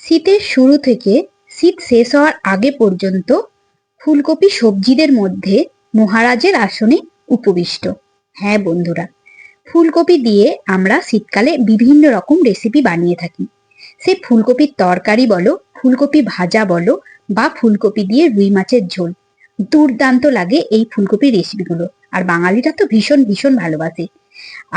শীতের শুরু থেকে শীত শেষ হওয়ার আগে পর্যন্ত ফুলকপি সবজিদের মধ্যে মহারাজের আসনে উপবিষ্ট। হ্যাঁ বন্ধুরা, ফুলকপি দিয়ে আমরা শীতকালে বিভিন্ন রকম রেসিপি বানিয়ে থাকি। সে ফুলকপির তরকারি বলো, ফুলকপি ভাজা বলো বা ফুলকপি দিয়ে রুই মাছের ঝোল, দুর্দান্ত লাগে এই ফুলকপির রেসিপিগুলো আর বাঙালিরা তো ভীষণ ভীষণ ভালোবাসে।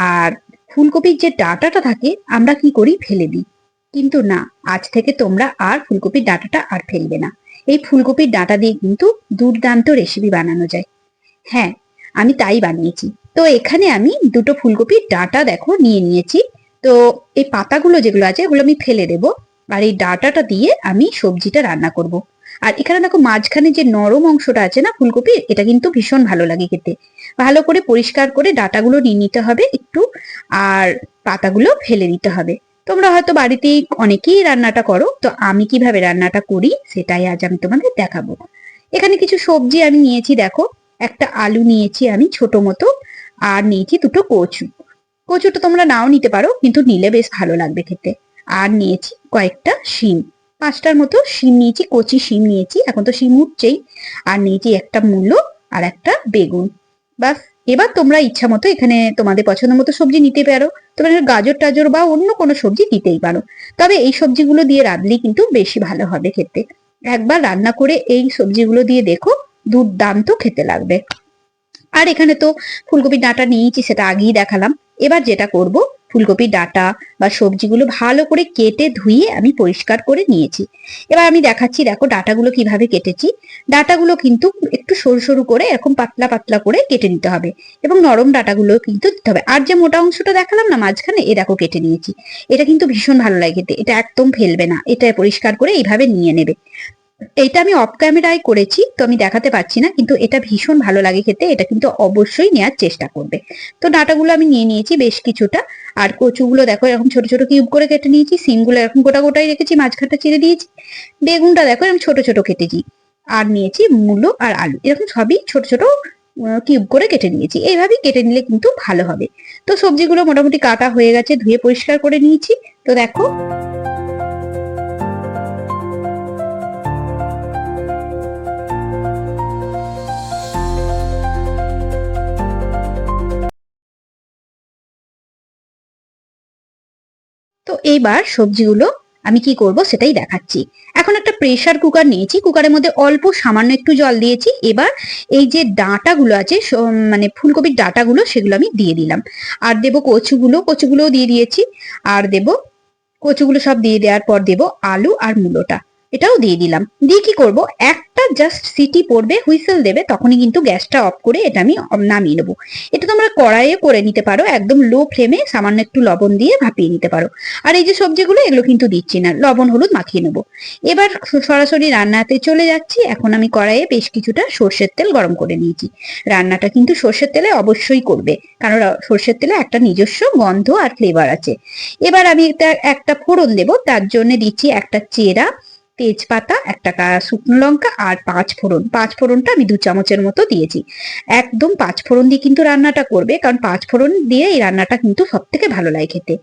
আর ফুলকপির যে ডাঁটাটা থাকে, আমরা কি করি? ফেলে দিই। কিন্তু না, আজ থেকে তোমরা আর ফুলকপির ডাঁটাটা আর ফেলবে না। এই ফুলকপির ডাঁটা দিয়ে কিন্তু দুর্দান্ত রেসিপি বানানো যায়। হ্যাঁ আমি তাই বানিয়েছি। তো এখানে আমি দুটো ফুলকপির ডাঁটা দেখো নিয়ে নিয়েছি। তো এই পাতাগুলো যেগুলো আছে এগুলো আমি ফেলে দেবো। আর এই ডাঁটাটা দিয়ে আমি সবজিটা রান্না করব। আর এখানে দেখো মাঝখানে যে নরম অংশটা আছে না ফুলকপির, এটা কিন্তু ভীষণ ভালো লাগে খেতে। ভালো করে পরিষ্কার করে ডাটাগুলো নিয়ে নিতে হবে একটু, আর পাতাগুলো ফেলে দিতে হবে। তোমরা হয়তো বাড়িতেই অনেকেই রান্নাটা করো, তো আমি কীভাবে রান্নাটা করি সেটাই আজ আমি তোমাদের দেখাবো। এখানে কিছু সবজি আমি নিয়েছি, দেখো। একটা আলু নিয়েছি আমি ছোট মতো, আর নিয়েছি দুটো কচু। কচুটা তোমরা নাও নিতে পারো, কিন্তু নিলে বেশ ভালো লাগবে খেতে। আর নিয়েছি কয়েকটা শিম। পাঁচটার মতো শিম নিয়েছি, কচি শিম নিয়েছি, এখন তো শিম উঠছেই। আর নিয়েছি একটা মূলো আর একটা বেগুন। বাস, এবার তোমরা ইচ্ছা মতো এখানে তোমাদের পছন্দ মতো সবজি নিতে পারো। তোমরা গাজর টাজর বা অন্য কোনো সবজি দিতেই পারো। তবে এই সবজিগুলো দিয়ে রাঁধলেই কিন্তু বেশি ভালো হবে খেতে। একবার রান্না করে এই সবজিগুলো দিয়ে দেখো, দুর্দান্ত খেতে লাগবে। আর এখানে তো ফুলকপির ডাঁটা নিয়েছি, সেটা আগেই দেখালাম। এবার যেটা করব ফুলকপির ডাঁটা বা সবজিগুলো ভালো করে কেটে ধুয়ে আমি পরিষ্কার করে নিয়েছি। এবার আমি দেখাচ্ছি, দেখো ডাটাগুলো কীভাবে কেটেছি। ডাটাগুলো কিন্তু একটু সরু সরু করে এরকম পাতলা পাতলা করে কেটে নিতে হবে এবং নরম ডাটাগুলো কিন্তু দিতে হবে। আর যে মোটা অংশটা দেখালাম না মাঝখানে, এ দেখো কেটে নিয়েছি। এটা কিন্তু ভীষণ ভালো লাগে খেতে। এটা একদম ফেলবে না। এটা পরিষ্কার করে এইভাবে নিয়ে নেবে। এটা আমি অফ ক্যামেরায় করেছি, তো আমি দেখাতে পাচ্ছি না, কিন্তু এটা ভীষণ ভালো লাগে খেতে, এটা কিন্তু অবশ্যই নেওয়ার চেষ্টা করবে। তো ডাটাগুলো আমি নিয়ে নিয়েছি বেশ কিছুটা, আর কচুগুলো দেখো, এরকম ছোট ছোট কিউব করে কেটে নিয়েছি, সিমগুলো এরকম গোটা গোটাই রেখেছি, মাঝখানটা চিড়ে দিয়েছি, বেগুনটা দেখো, এরকম ছোট ছোট কেটেছি, আর নিয়েছি মূলো আর আলু, এরকম সবই ছোট ছোট কিউব করে কেটে নিয়েছি, এইভাবেই কেটে নিলে কিন্তু ভালো হবে। তো সবজিগুলো মোটামুটি কাটা হয়ে গেছে, ধুয়ে পরিষ্কার করে নিয়েছি, তো দেখো। তো এইবার সবজিগুলো আমি কি করব সেটাই দেখাচ্ছি। এখন একটা প্রেশার কুকার নিয়েছি কুকারের মধ্যে অল্প সামান্য একটু জল দিয়েছি। এবার এই যে ডাঁটাগুলো আছে মানে ফুলকপির ডাঁটাগুলো সেগুলো আমি দিয়ে দিলাম। আর দেব কচুগুলো, কচুগুলোও দিয়ে দিয়েছি। আর দেব কচুগুলো সব দিয়ে দেওয়ার পর দেব আলু আর মূলোটা। এটাও দিয়ে দিলাম। দিয়ে কি করব? একটা জাস্ট সিটি পড়বে, হুইসেল দেবে, তখনই কিন্তু গ্যাসটা অফ করে এটা আমি নামিয়ে নেব। এটা তোমরা কড়াইয়ে করে নিতে পারো, একদম লো ফ্লেমে সামান্য একটু লবণ দিয়ে ভাপিয়ে নিতে পারো। আর এই যে সবজিগুলো, এগুলো কিন্তু দিচ্ছি না, লবণ, হলুদ মাখিয়ে নেব। এবার সরাসরি রান্নাতে চলে যাচ্ছি, এখন আমি কড়াইয়ে বেশ কিছুটা সর্ষের তেল গরম করে নিয়েছি। রান্নাটা কিন্তু সর্ষের তেলে অবশ্যই করবে, কারণ সর্ষের তেলে একটা নিজস্ব গন্ধ আর ফ্লেভার আছে। এবার আমি এটা একটা ফোড়ন দেবো, তার জন্য দিচ্ছি একটা চেরা তেজপাতা, একটা শুকনো লঙ্কা আর পাঁচ ফোড়ন। পাঁচ ফোড়নটা আমি দু চামচের মতো দিয়েছি। একদম পাঁচ ফোড়ন দিয়ে কিন্তু রান্নাটা করবে, কারণ পাঁচ ফোড়ন দিয়ে এই রান্নাটা কিন্তু সব থেকে ভালো লাগে খেতে।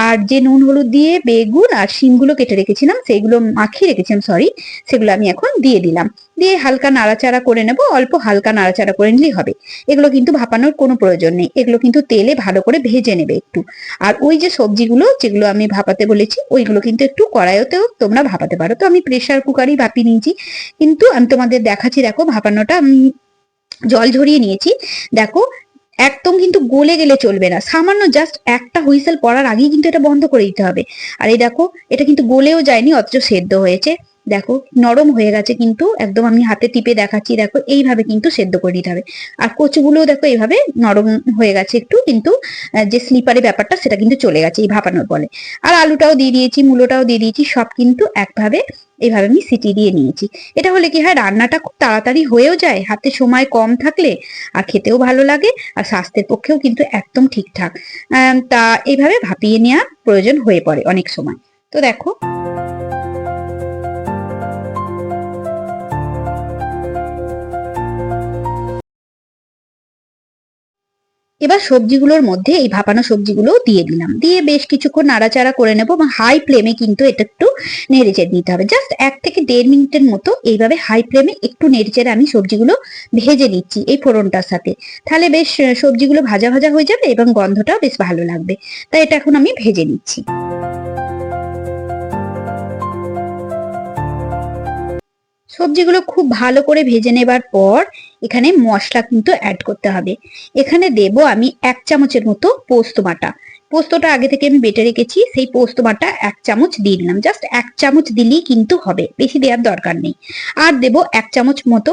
আর যে নুন, হলুদ দিয়ে বেগুন আর শিমগুলো কেটে রেখেছিলাম সেইগুলো মাখিয়ে রেখেছিলাম সরি সেগুলো আমি এখন দিয়ে দিলাম। দিয়ে হালকা নাড়াচাড়া করে নেব, অল্প হালকা নাড়াচাড়া করে নিলেই হবে। এগুলো কিন্তু ভাপানোর কোনো প্রয়োজন নেই। এগুলো কিন্তু তেলে ভালো করে ভেজে নেবে একটু। আর ওই যে সবজিগুলো যেগুলো আমি ভাপাতে বলেছি, ওইগুলো কিন্তু একটু কড়াইতেও তোমরা ভাপাতে পারো। তো আমি প্রেশার কুকারই ভাপিয়ে নিয়েছি। কিন্তু আমি তোমাদের দেখাচ্ছি, দেখো ভাপানোটা আমি জল ঝরিয়ে নিয়েছি। দেখো, একদম কিন্তু গলে গেলে চলবে না। সামান্য জাস্ট একটা হুইসেল পড়ার আগেই কিন্তু এটা বন্ধ করে দিতে হবে। আর এই দেখো, এটা কিন্তু গলেও যায়নি, অথচ সেদ্ধ হয়েছে। দেখো, নরম হয়ে গেছে কিন্তু একদম আমি হাতে টিপে দেখাচ্ছি, দেখো, এইভাবে কিন্তু সেদ্ধ করে নিতে হবে। আর কচুগুলোও দেখো, এইভাবে নরম হয়ে গেছে একটু, কিন্তু যে স্লিপারের ব্যাপারটা সেটা কিন্তু চলে গেছে এই ভাপানোর ফলে। আর আলুটাও দিয়ে দিয়েছি, মূলোটাও দিয়ে দিয়েছি, সব কিন্তু একভাবে, এইভাবে আমি সিটি দিয়ে নিয়েছি। এটা হলে কি হয়, রান্নাটা খুব তাড়াতাড়ি হয়েও যায়, হাতে সময় কম থাকলে আর খেতেও ভালো লাগে, আর স্বাস্থ্যের পক্ষেও কিন্তু একদম ঠিকঠাক। তা এইভাবে ভাপিয়ে নেওয়া প্রয়োজন হয়ে পড়ে অনেক সময়। তো দেখো এবার সবজিগুলোর মধ্যে এই ভাপানো সবজিগুলো দিয়ে দিলাম। দিয়ে বেশ কিছুক্ষণ নাড়াচাড়া করে নেব এবং হাই ফ্লেমে কিন্তু এটা একটু নেড়েচেড়ে নিতে হবে। জাস্ট এক থেকে দেড় মিনিটের মতো এইভাবে হাই ফ্লেমে একটু নেড়েচেড়ে আমি সবজিগুলো ভেজে নিচ্ছি এই ফোড়নটার সাথে। তাহলে বেশ, সবজিগুলো ভাজা ভাজা হয়ে যাবে এবং গন্ধটাও বেশ ভালো লাগবে। তাই এটা এখন আমি ভেজে নিচ্ছি। সবজিগুলো খুব ভালো করে ভেজে নেবার পর এখানে মশলা কিন্তু অ্যাড করতে হবে। এখানে দেব আমি এক চামচের মতো পোস্ত বাটা। পোস্তটা আগে থেকে আমি বেটে রেখেছি, সেই পোস্ত বাটা এক চামচ দিয়ে দিলাম। জাস্ট এক চামচ দিলেই কিন্তু হবে, বেশি দেওয়ার দরকার নেই। আর দেব এক চামচ মতো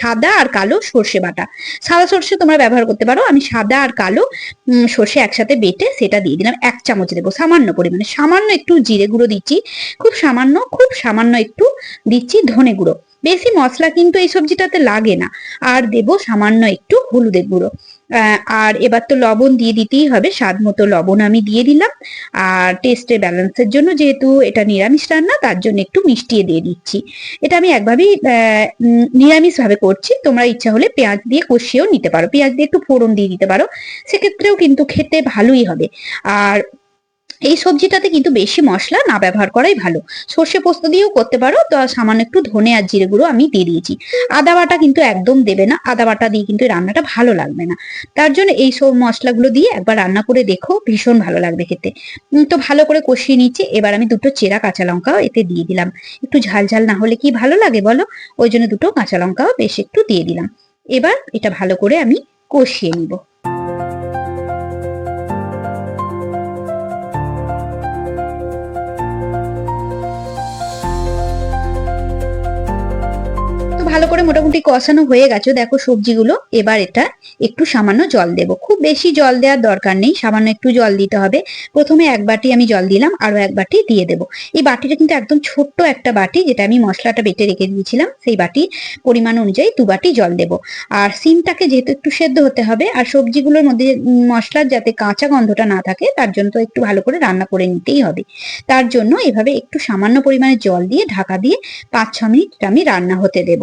সাদা আর কালো সর্ষে বাটা। সাদা সর্ষে তোমরা ব্যবহার করতে পারো, আমি সাদা আর কালো সর্ষে একসাথে বেটে সেটা দিয়ে দিলাম, এক চামচ দেবো, সামান্য পরিমাণে। সামান্য একটু জিরে গুঁড়ো দিচ্ছি, খুব সামান্য খুব সামান্য একটু দিচ্ছি ধনে গুঁড়ো। বেশি মশলা কিন্তু এই সবজিটাতে লাগে না। আর দেব সামান্য একটু হলুদের গুঁড়ো। আর এবার তো লবণ দিয়ে দিতেই হবে। স্বাদ মতো লবণ আমি দিয়ে দিলাম। আর টেস্টে ব্যালেন্সের জন্য যেহেতু এটা নিরামিষ রান্না, তার জন্য একটু মিষ্টিয়ে দিয়ে দিচ্ছি। এটা আমি একভাবেই নিরামিষ ভাবে করছি। তোমরা ইচ্ছা হলে পেঁয়াজ দিয়ে কষিয়েও নিতে পারো। পেঁয়াজ দিয়ে একটু ফোড়ন দিয়ে দিতে পারো। সেক্ষেত্রেও কিন্তু খেতে ভালোই হবে। আর এই সবজিটাতে কিন্তু বেশি মশলা না ব্যবহার করাই ভালো। সর্ষে পোস্ত দিয়েও করতে পারো, তো সামান্য একটু ধনে আর জিরে গুঁড়ো আমি দিয়ে দিয়েছি। আদা বাটা কিন্তু একদম দেবে না, আদা বাটা দিয়ে কিন্তু রান্নাটা ভালো লাগবে না। তার জন্য এই সব মশলাগুলো দিয়ে একবার রান্না করে দেখো, ভীষণ ভালো লাগবে খেতে। তো ভালো করে কষিয়ে নিচ্ছি, এবার আমি দুটো চেরা কাঁচা লঙ্কাও এতে দিয়ে দিলাম। একটু ঝাল ঝাল না হলে কি ভালো লাগে বলো? ওই জন্য দুটো কাঁচা লঙ্কাও বেশ একটু দিয়ে দিলাম। এবার এটা ভালো করে আমি কষিয়ে নিব। ভালো করে মোটামুটি কষানো হয়ে গেছে। দেখো সবজিগুলো, এবার এটা একটু সামান্য জল দেব। খুব বেশি জল দেওয়ার দরকার নেই, সামান্য একটু জল দিতে হবে। প্রথমে এক বাটি আমি জল দিলাম আরও এক বাটি দিয়ে দেব। এই বাটিটা কিন্তু একদম ছোট্ট একটা বাটি, যেটা আমি মশলাটা বেটে রেখে দিয়েছিলাম। সেই বাটির পরিমাণ অনুযায়ী দু বাটি জল দেব। আর সিমটাকে যেহেতু একটু সেদ্ধ হতে হবে, আর সবজিগুলোর মধ্যে মশলার যাতে কাঁচা গন্ধটা না থাকে, তার জন্য তো একটু ভালো করে রান্না করে নিতেই হবে। তার জন্য এভাবে একটু সামান্য পরিমাণে জল দিয়ে ঢাকা দিয়ে পাঁচ ছ মিনিট আমি রান্না হতে দেব।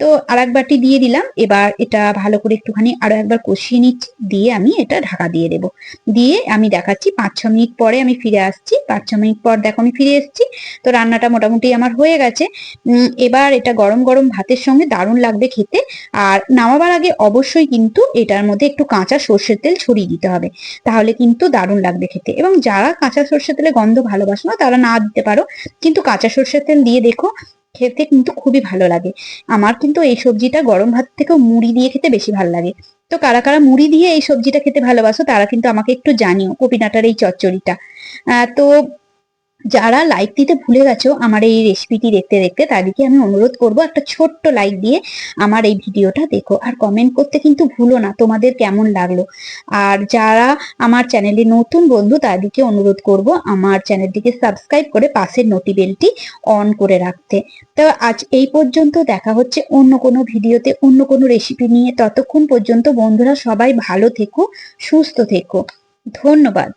তো আর এক বাটি দিয়ে দিলাম। এবার এটা ভালো করে একটুখানি আরও একবার কষিয়ে নিচ্ছি। দিয়ে আমি এটা ঢাকা দিয়ে দেব। দিয়ে আমি দেখাচ্ছি পাঁচ ছ মিনিট পরে আমি ফিরে আসছি। পাঁচ ছ মিনিট পর দেখো আমি ফিরে এসেছি। তো রান্নাটা মোটামুটি আমার হয়ে গেছে। এবার এটা গরম গরম ভাতের সঙ্গে দারুণ লাগবে খেতে। আর নামাবার আগে অবশ্যই কিন্তু এটার মধ্যে একটু কাঁচা সর্ষের তেল ছড়িয়ে দিতে হবে। তাহলে কিন্তু দারুণ লাগবে খেতে। এবং যারা কাঁচা সর্ষের তেলে গন্ধ ভালোবাসো না, তারা না দিতে পারো। কিন্তু কাঁচা সর্ষের তেল দিয়ে দেখো খেতে কিন্তু খুবই ভালো লাগে। আমার কিন্তু এই সবজিটা গরম ভাত থেকেও মুড়ি দিয়ে খেতে বেশি ভালো লাগে। তো কারা কারা মুড়ি দিয়ে এই সবজিটা খেতে ভালোবাসো, তারা কিন্তু আমাকে একটু জানিও কপিনাটার এই চচ্চড়িটা। তো যারা লাইক দিতে ভুলে গেছো আমার এই রেসিপিটি দেখতে দেখতে, তাদেরকে আমি অনুরোধ করব একটা ছোট্ট লাইক দিয়ে আমার এই ভিডিওটা দেখো। আর কমেন্ট করতে কিন্তু ভুলো না, তোমাদের কেমন লাগল? আর যারা আমার চ্যানেলে নতুন বন্ধু, তাদেরকে অনুরোধ করব আমার চ্যানেলটিকে সাবস্ক্রাইব করে পাশের নোটি বেলটি অন করে রাখতে। তো আজ এই পর্যন্ত দেখা হচ্ছে অন্য কোনো ভিডিওতে অন্য কোনো রেসিপি নিয়ে। ততক্ষণ পর্যন্ত বন্ধুরা সবাই ভালো থেকো, সুস্থ থেকো। ধন্যবাদ।